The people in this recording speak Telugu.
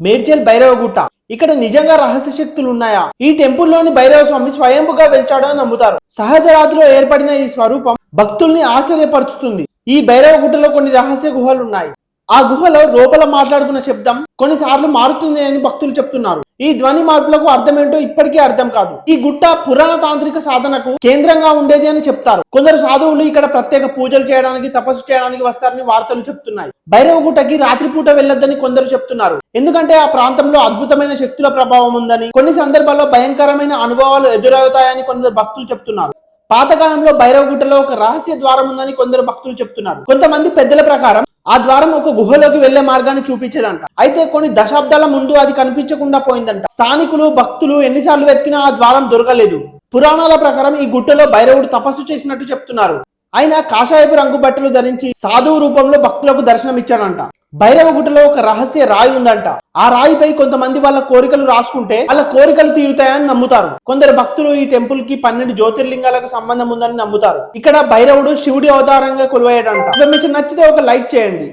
మేడ్చల్ భైరవ గుట్ట. ఇక్కడ నిజంగా రహస్య శక్తులు ఉన్నాయా? ఈ టెంపుల్లోని భైరవ స్వామి స్వయంపుగా వెలిచాడు అని నమ్ముతారు. సహజ రాతిలో ఏర్పడిన ఈ స్వరూపం భక్తుల్ని ఆశ్చర్యపరుచుతుంది. ఈ భైరవ గుట్టలో కొన్ని రహస్య గుహలు ఉన్నాయి. ఆ గుహలో లోపల మాట్లాడుకున్న శబ్దం కొన్నిసార్లు మారుతుంది అని భక్తులు చెప్తున్నారు. ఈ ధ్వని మార్పులకు అర్థం ఏంటో ఇప్పటికీ అర్థం కాదు. ఈ గుట్ట పురాణ తాంత్రిక సాధనకు కేంద్రంగా ఉండేది అని చెప్తారు. కొందరు సాధువులు ఇక్కడ ప్రత్యేక పూజలు చేయడానికి తపస్సు చేయడానికి వస్తారని వార్తలు చెప్తున్నాయి. భైరవ గుట్టకి రాత్రిపూట వెళ్ళొద్దని కొందరు చెప్తున్నారు. ఎందుకంటే ఆ ప్రాంతంలో అద్భుతమైన శక్తుల ప్రభావం ఉందని కొన్ని సందర్భాల్లో భయంకరమైన అనుభవాలు ఎదురవుతాయని కొందరు భక్తులు చెప్తున్నారు. పాతకాలంలో భైరవగుట్టలో ఒక రహస్య ద్వారం ఉందని కొందరు భక్తులు చెప్తున్నారు. కొంతమంది పెద్దల ప్రకారం ఆ ద్వారం ఒక గుహలోకి వెళ్ళే మార్గాన్ని చూపించేదంట. అయితే కొన్ని దశాబ్దాల ముందు అది కనిపించకుండా పోయిందంట. స్థానికులు భక్తులు ఎన్నిసార్లు వెతికినా ఆ ద్వారం దొరకలేదు. పురాణాల ప్రకారం ఈ గుట్టలో భైరవుడు తపస్సు చేసినట్టు చెప్తున్నారు. ఆయన కాషాయపు రంగు బట్టలు ధరించి సాధువు రూపంలో భక్తులకు దర్శనం ఇచ్చాడంట భైరవ గుట్టలో ఒక రహస్య రాయి ఉందంట. ఆ రాయిపై కొంతమంది వాళ్ళ కోరికలు రాసుకుంటే వాళ్ళ కోరికలు తీరుతాయని నమ్ముతారు. కొందరు భక్తులు ఈ టెంపుల్కి పన్నెండు జ్యోతిర్లింగాలకు సంబంధం ఉందని నమ్ముతారు. ఇక్కడ భైరవుడు శివుడి అవతారంగా కొలువయ్యాడంట. మీకు నచ్చితే ఒక లైక్ చేయండి.